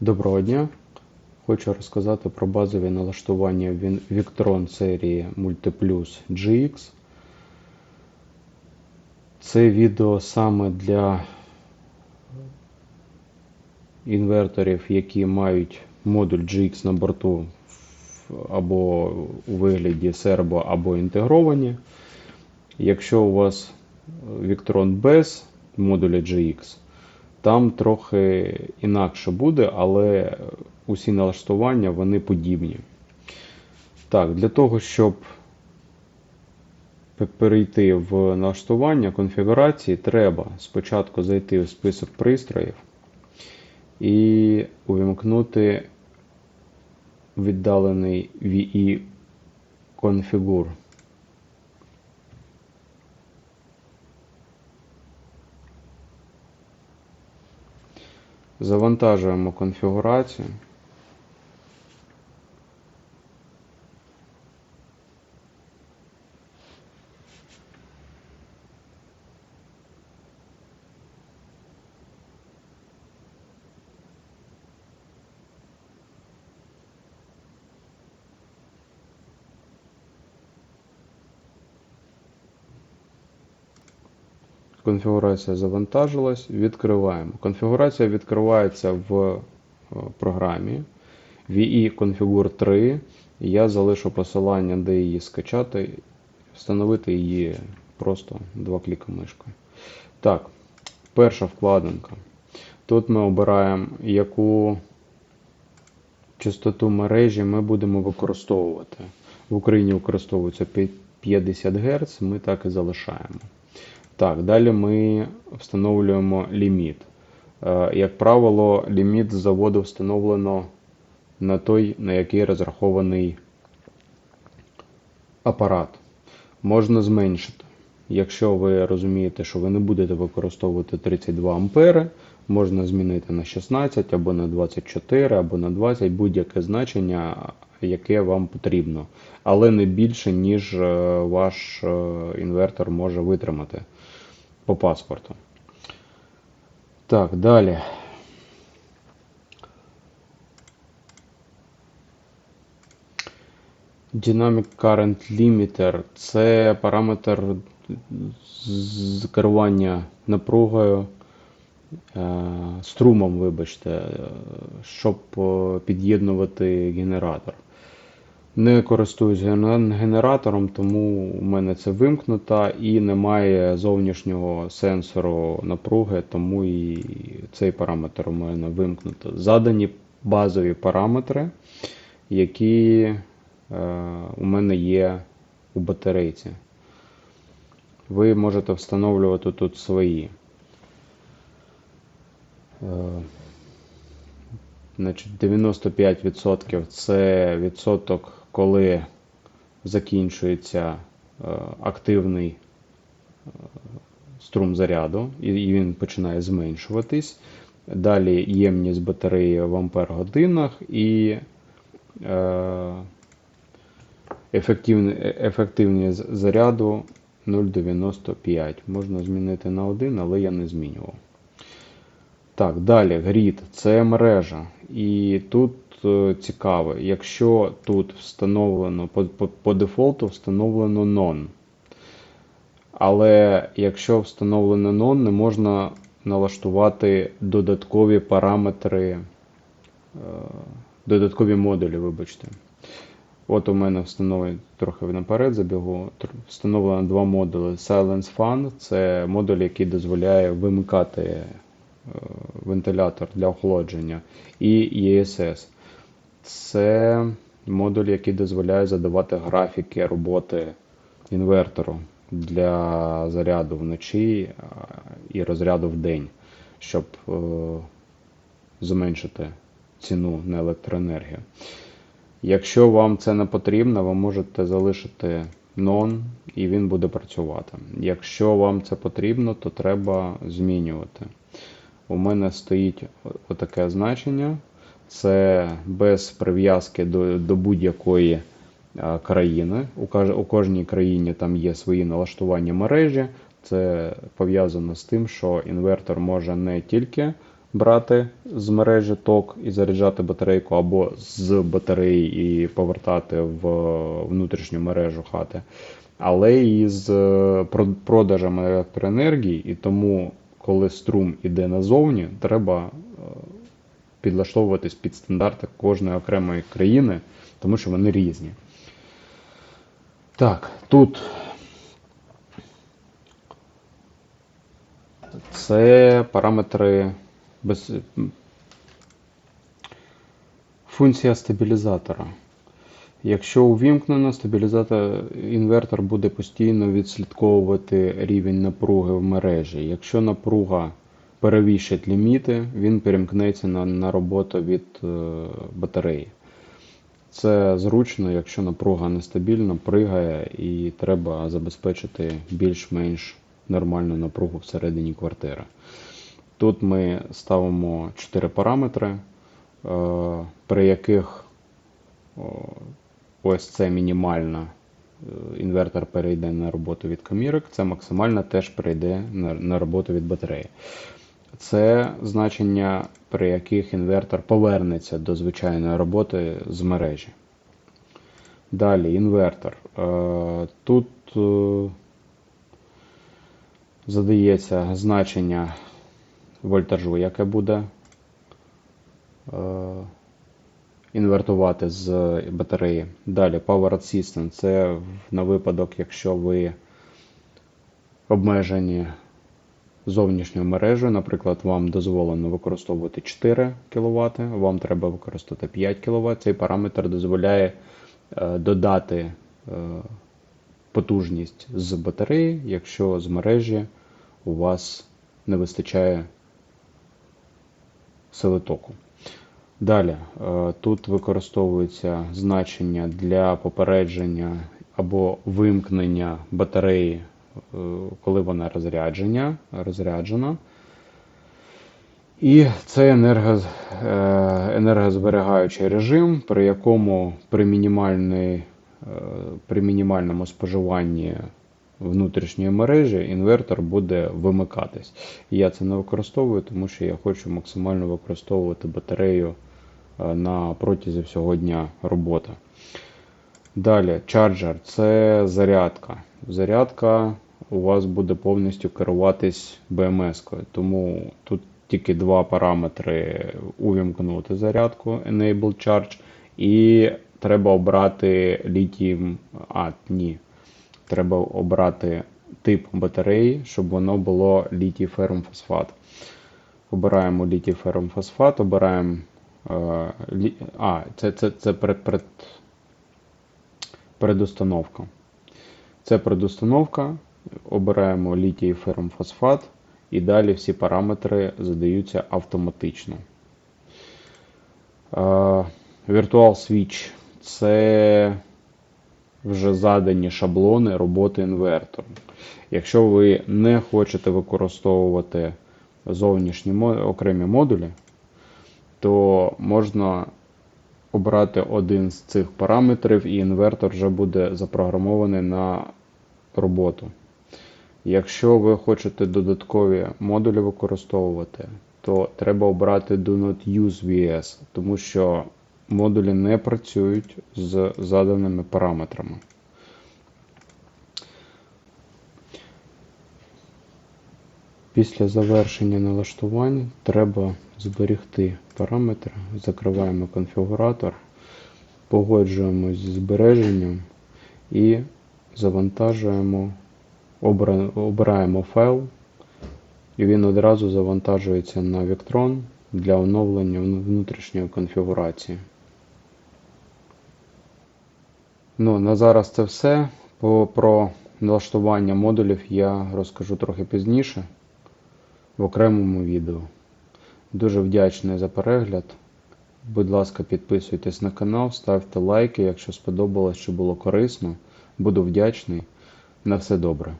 Доброго дня! Хочу розказати про базові налаштування Victron серії Multiplus GX. Це відео саме для інверторів, які мають модуль GX на борту або у вигляді сербо, або інтегровані. Якщо у вас Victron без модуля GX, там трохи інакше буде, але усі налаштування вони подібні. Так, для того, щоб перейти в налаштування конфігурації, треба спочатку зайти в список пристроїв і увімкнути віддалений VE конфігур. Завантажуємо конфігурацію. Конфігурація завантажилась. Відкриваємо. Конфігурація відкривається в е, програмі VE Configure 3. Я залишу посилання, де її скачати. Встановити її просто два кліка мишкою. Так, перша вкладинка. Тут ми обираємо, яку частоту мережі ми будемо використовувати. В Україні використовується 50 Гц, ми так і залишаємо. Так, далі ми встановлюємо ліміт. Е, Як правило, ліміт з заводу встановлено на той, на який розрахований апарат. Можна зменшити. Якщо ви розумієте, що ви не будете використовувати 32 ампери, можна змінити на 16 або на 24, або на 20, будь-яке значення, яке вам потрібно, але не більше, ніж е, ваш е, інвертор може витримати по паспорту. Так, далі. Dynamic Current Limiter це параметр з керування напругою, е, струмом, вибачте, щоб під'єднувати генератор. Не користуюсь генератором, тому у мене це вимкнуто і немає зовнішнього сенсору напруги, тому і цей параметр у мене вимкнуто. Задані базові параметри, які е, у мене є у батарейці. Ви можете встановлювати тут свої. Е, Значить, 95% це відсоток, коли закінчується е, активний е, струм заряду, і і він починає зменшуватись. Далі ємність батареї в ампер-годинах і е, ефективні- е- ефективність заряду 0,95. Можна змінити на 1, але я не змінював. Так, далі грід це мережа. І тут е, цікаво, якщо тут встановлено по, по, по дефолту встановлено non. Але якщо встановлено non, не можна налаштувати додаткові параметри, е, додаткові модулі, вибачте. От у мене встановлено трохи наперед забігу. Встановлено два модулі. Silence Fan це модуль, який дозволяє вимикати е, вентилятор для охолодження. І ESS. Це модуль, який дозволяє задавати графіки роботи інвертору для заряду вночі і розряду в день, щоб е, зменшити ціну на електроенергію. Якщо вам це не потрібно, ви можете залишити non і він буде працювати. Якщо вам це потрібно, то треба змінювати. У мене стоїть отаке значення. Це без прив'язки до, до будь-якої а, країни. У, у кожній країні там є свої налаштування мережі. Це пов'язано з тим, що інвертор може не тільки брати з мережі ток і заряджати батарейку, або з батареї і повертати в внутрішню мережу хати, але і з е, про- продажем електроенергії. І тому, коли струм іде назовні, треба е, підлаштовуватись під стандарти кожної окремої країни, тому що вони різні. Так, тут це параметри без... функція стабілізатора. Якщо увімкнено, стабілізатор інвертор буде постійно відслідковувати рівень напруги в мережі. Якщо напруга перевищить ліміти, він перемкнеться на, на роботу від е, батареї. Це зручно, якщо напруга нестабільна, пригає і треба забезпечити більш-менш нормальну напругу всередині квартири. Тут ми ставимо 4 параметри, е, при яких ось це мінімальна. е, Інвертор перейде на роботу від комірок, це максимальна теж перейде на роботу від батареї. Це значення, при яких інвертор повернеться до звичайної роботи з мережі. Далі інвертор. Е, Тут е, задається значення вольтажу, яке буде е, інвертувати з батареї. Далі Power Assistant це на випадок, якщо ви обмежені зовнішньою мережею, наприклад, вам дозволено використовувати 4 кВт, вам треба використати 5 кВт. Цей параметр дозволяє е, додати е, потужність з батареї, якщо з мережі у вас не вистачає сили току. Далі, е, тут використовується значення для попередження або вимкнення батареї, коли вона розрядження, розряджена. І це е, енергозберігаючий режим, при якому при, е, при мінімальному споживанні внутрішньої мережі інвертор буде вимикатись. Я це не використовую, тому що я хочу максимально використовувати батарею е, на протязі всього дня роботи. Далі, чарджер це зарядка. Зарядка у вас буде повністю керуватись BMS-кою, тому тут тільки два параметри увімкнути зарядку Enable Charge, і треба обрати літій. А, ні. Треба обрати тип батареї, щоб воно було літій ферромфосфат. Обираємо літій ферромфосфат, обираємо. Е. А, це, це, це пред, пред, предустановка. Це предустановка. Обираємо літій ферромфосфат і далі всі параметри задаються автоматично. Е, Virtual Switch це вже задані шаблони роботи інвертору. Якщо ви не хочете використовувати зовнішні окремі модулі, то можна обрати один з цих параметрів, і інвертор вже буде запрограмований на роботу. Якщо ви хочете додаткові модулі використовувати, то треба обрати Do Not Use VS, тому що модулі не працюють з заданими параметрами. Після завершення налаштувань треба зберегти параметри, закриваємо конфігуратор, погоджуємось з збереженням і завантажуємо, обираємо файл, і він одразу завантажується на Vectron для оновлення внутрішньої конфігурації. Ну, на зараз це все. Про налаштування модулів я розкажу трохи пізніше в окремому відео. Дуже вдячний за перегляд. Будь ласка, підписуйтесь на канал, ставте лайки, якщо сподобалось чи було корисно. Буду вдячний. На все добре.